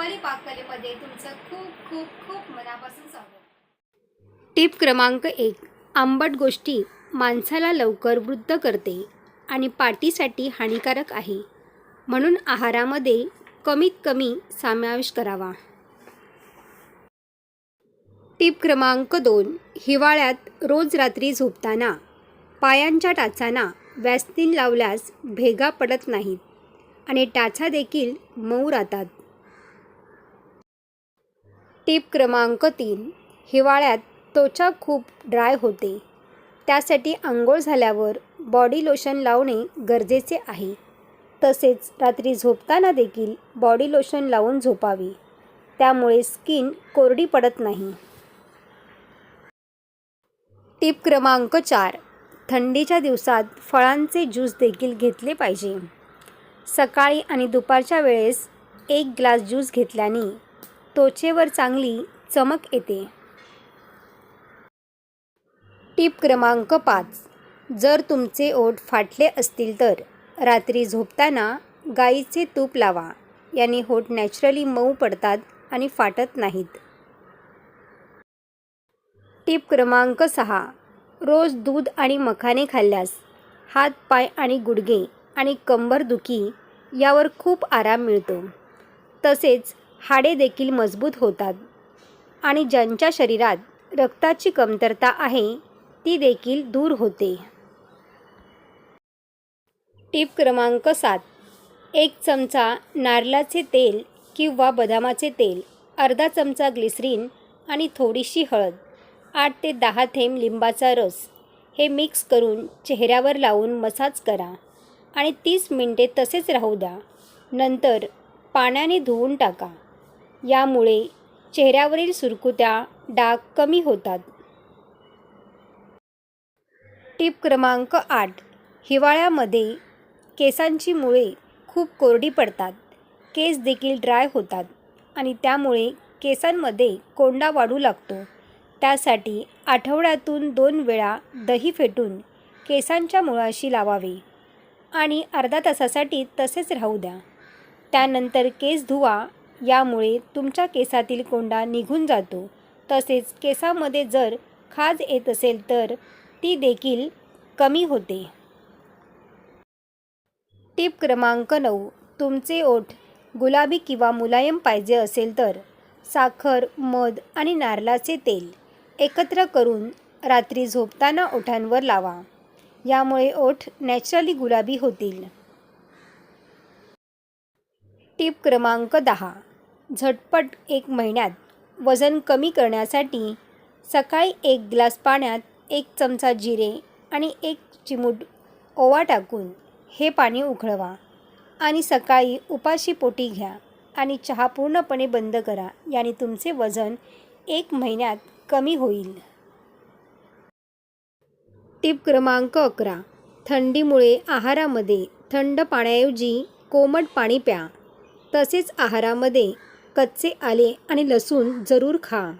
रुपाली पाककलेमध्ये तुमचं खूप खूप खूप मनापासून स्वागत. टिप क्रमांक एक. आंबट गोष्टी माणसाला लवकर वृद्ध करते आणि पाठीसाठी हानिकारक आहे. म्हणून आहारामध्ये कमीत कमी समावेश करावा. टीप क्रमांक दोन. हिवाळ्यात रोज रात्री झोपताना पायांच्या टाचांना वॅस्लिन लावल्यास भेगा पडत नाहीत आणि टाचा देखील मऊ राहतात. टीप क्रमांक तीन. हिवाळ्यात त्वचा खूप ड्राय होते. त्यासाठी आंघोळ झाल्यावर बॉडी लोशन लावणे गरजेचे आहे. तसेच रात्री झोपताना देखील बॉडी लोशन लावून झोपावे. त्यामुळे स्किन कोरडी पडत नाही. टीप क्रमांक चार. थंडीच्या दिवसात फळांचे ज्यूस देखील घेतले पाहिजे. सकाळी आणि दुपारच्या वेळेस एक ग्लास ज्यूस घेतल्याने त्वचेवर चांगली चमक येते. टीप क्रमांक पाच. जर तुमचे ओठ फाटले असतील तर रात्री झोपताना गाईचे तूप लावा. याने होठ नॅचरली मऊ पडतात आणि फाटत नाहीत. टिप क्रमांक सहा. रोज दूध आणि मखाने खाल्ल्यास हात पाय आणि गुडघे आणि कंबरदुखी यावर खूप आराम मिळतो. तसेच हाडे देखील मजबूत होतात. आणि ज्यांच्या शरीरात रक्ताची कमतरता आहे ती देखील दूर होते. टीप क्रमांक सात. एक चमचा नारळाचे तेल किंवा बदामाचे तेल अर्धा चमचा ग्लिसरीन आणि थोडीशी हळद आठ ते दहा थेंब लिंबाचा रस. हे मिक्स करून चेहऱ्यावर लावून मसाज करा आणि तीस मिनटे तसेच राहू द्या. नंतर पाण्याने धुवून टाका. यामुळे चेहऱ्यावरील सुरकुत्या डाग कमी होतात. टिप क्रमांक आठ. हिवाळ्यामध्ये केसांची मुळे खूप कोरडी पडतात. केस देखील ड्राय होतात आणि त्यामुळे केसांमध्ये कोंडा वाढू लागतो. त्यासाठी आठवड्यातून दोन वेळा दही फेटून केसांच्या मुळाशी लावावे आणि अर्धा तासासाठी तसेच राहू द्या. त्यानंतर केस धुवा यामुळे तुमच्या केसातील कोंडा निघून जातो. तसेच केसामध्ये जर खाज येत असेल तर ती देखील कमी होते. टीप क्रमांक नऊ. तुमचे ओठ गुलाबी किंवा मुलायम पाहिजे असेल तर साखर मध आणि नारळाचे तेल एकत्र करून रात्री झोपताना ओठांवर लावा. यामुळे ओठ नॅचरली गुलाबी होतील. टीप क्रमांक दहा. झटपट एक महिन्यात वजन कमी करण्यासाठी सकाळी एक ग्लास पाण्यात एक चमचा जिरे आणि एक चिमूट ओवा टाकून हे पाणी उकळवा आणि सकाळी उपाशी पोटी घ्या आणि चहा पूर्णपणे बंद करा याने तुमचे वजन एक महिन्यात कमी होईल. टिप क्रमांक अकरा. थंडीमुळे आहारामध्ये थंड पाण्याऐवजी कोमट पाणी प्या. तसेच आहारामध्ये कच्चे आले आणि लसूण जरूर खा.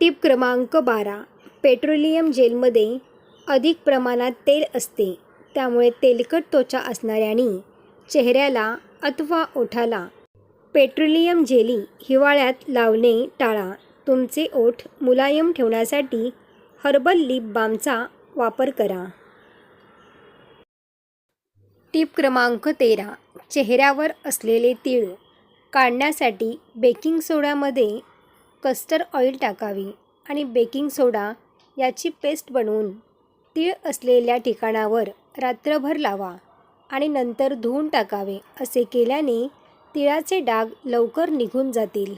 टीप क्रमांक बारा. पेट्रोलियम जेलमध्ये अधिक प्रमाणात तेल असते. त्यामुळे तेलकट त्वचा असणाऱ्यांनी चेहऱ्याला अथवा ओठाला पेट्रोलियम जेली हिवाळ्यात लावणे टाळा. तुमचे ओठ मुलायम ठेवण्यासाठी हर्बल लिप बामचा वापर करा. टीप क्रमांक तेरा. चेहऱ्यावर असलेले तीळ काढण्यासाठी बेकिंग सोड्यामध्ये कस्टर्ड ऑइल टाकावी आणि बेकिंग सोडा याची पेस्ट बनवून तीळ असलेल्या ठिकाणावर रात्रभर लावा आणि नंतर धुवून टाकावे असे केल्याने तिळाचे डाग लवकर निघून जातील.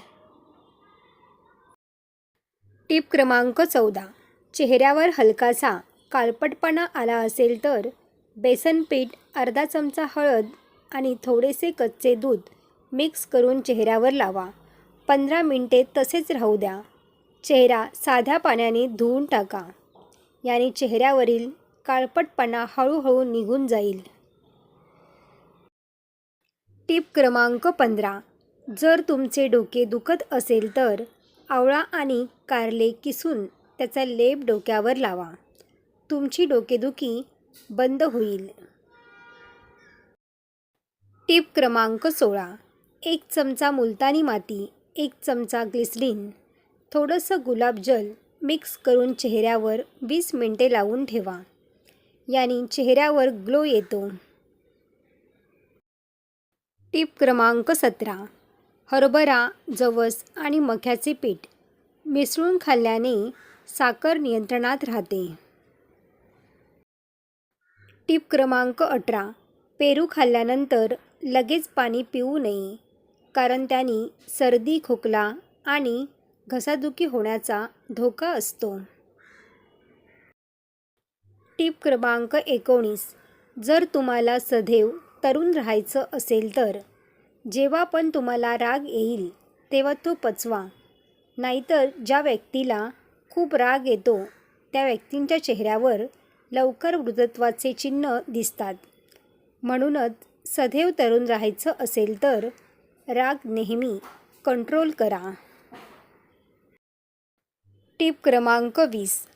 टीप क्रमांक चौदा. चेहऱ्यावर हलकासा काळपटपणा आला असेल तर बेसन पीठ अर्धा चमचा हळद आणि थोडेसे कच्चे दूध मिक्स करून चेहऱ्यावर लावा. पंधरा मिनटे तसेच राहू द्या. चेहरा साध्या पाण्याने धुवून टाका. याने चेहऱ्यावरील काळपटपणा हळूहळू निघून जाईल. टिप क्रमांक पंधरा. जर तुमचे डोके दुखत असेल तर आवळा आणि कारले किसून त्याचा लेप डोक्यावर लावा. तुमची डोकेदुखी बंद होईल. टीप क्रमांक सोळा. एक चमचा मुलतानी माती एक चमचा ग्लिसरीन थोडंसं गुलाबजल मिक्स करून चेहऱ्यावर वीस मिनटे लावून ठेवा. याने चेहऱ्यावर ग्लो येतो. टीप क्रमांक सतरा. हरभरा जवस आणि मक्याचे पीठ मिसळून खाल्ल्याने साखर नियंत्रणात राहते. टीप क्रमांक अठरा. पेरू खाल्ल्यानंतर लगेच पाणी पिऊ नये कारण त्याने सर्दी खोकला आणि घसादुखी होण्याचा धोका असतो. टीप क्रमांक एकोणीस. जर तुम्हाला सदैव तरुण राहायचं असेल तर जेव्हा पण तुम्हाला राग येईल तेव्हा तो पचवा. नाहीतर ज्या व्यक्तीला खूप राग येतो त्या व्यक्तींच्या चेहऱ्यावर लवकर वृद्धत्वाचे चिन्ह दिसतात. म्हणूनच सदैव तरुण राहायचं असेल तर राग नेहमी कंट्रोल करा. टिप क्रमांक वीस.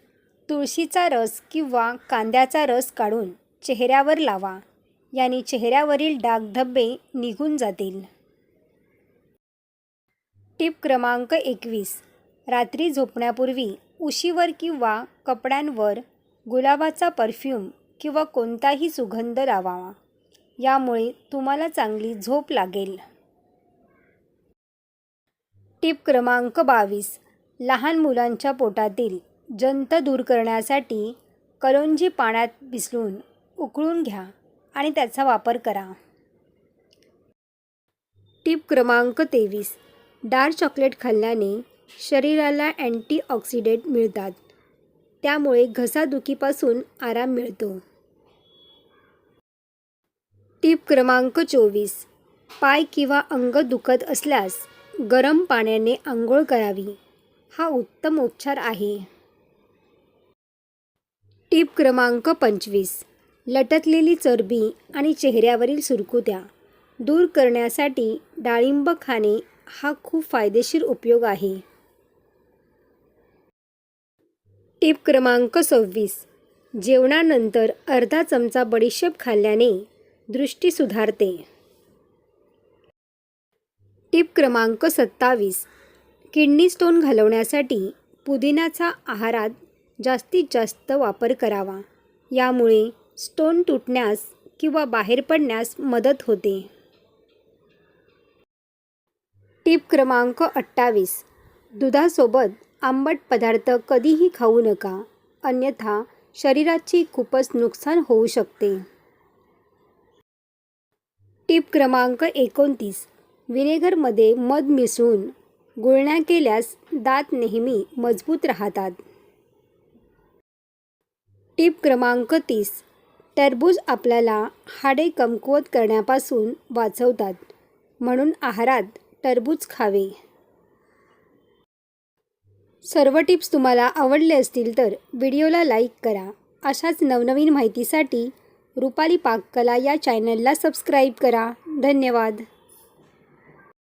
तुळशीचा रस किंवा कांद्याचा रस काढून चेहऱ्यावर लावा. याने चेहऱ्यावरील डाग धब्बे निघून जातील. टीप क्रमांक एकवीस. रात्री झोपण्यापूर्वी उशीवर किंवा कपड्यांवर गुलाबाचा परफ्यूम किंवा कोणताही सुगंध लावावा यामुळे तुम्हाला चांगली झोप लागेल. टीप क्रमांक बावीस. लहान मुलांच्या पोटातील जंत दूर करण्यासाठी कलोंजी पाण्यात भिसळून उकळून घ्या आणि त्याचा वापर करा. टीप क्रमांक तेवीस. डार्क चॉकलेट खाल्ल्याने शरीराला अँटीऑक्सिडेंट मिळतात. त्यामुळे घसादुखीपासून आराम मिळतो. टीप क्रमांक चोवीस. पाय किंवा अंग दुखत असल्यास गरम पाण्याने आंघोळ करावी. हा उत्तम उपचार आहे. टीप क्रमांक पंचवीस. लटकलेली चरबी आणि चेहऱ्यावरील सुरकुत्या दूर करण्यासाठी डाळिंब खाणे हा खूप फायदेशीर उपयोग आहे. टीप क्रमांक सव्वीस. जेवणानंतर अर्धा चमचा बडीशेप खाल्ल्याने दृष्टी सुधारते. टिप क्रमांक सत्तावीस. किडनी स्टोन घालवण्यासाठी पुदिनाचा आहारात जास्तीत जास्त वापर करावा. यामुळे स्टोन तुटण्यास किंवा बाहेर पडण्यास मदत होते. टिप क्रमांक अठ्ठावीस. दुधासोबत आंबट पदार्थ कधीही खाऊ नका. अन्यथा शरीराची खूपच नुकसान होऊ शकते. टिप क्रमांक एकोणतीस. विनेगरमध्ये मध मिसळून गुळण्या केल्यास दात नेहमी मजबूत राहतात. टिप क्रमांक तीस. टरबूज आपल्याला हाडे कमकुवत करण्यापासून वाचवतात. म्हणून आहारात टरबूज खावे. सर्व टिप्स तुम्हाला आवडले असतील तर व्हिडिओला लाईक करा. अशाच नवनवीन माहितीसाठी रुपाली पाककला या चॅनलला सबस्क्राईब करा. धन्यवाद.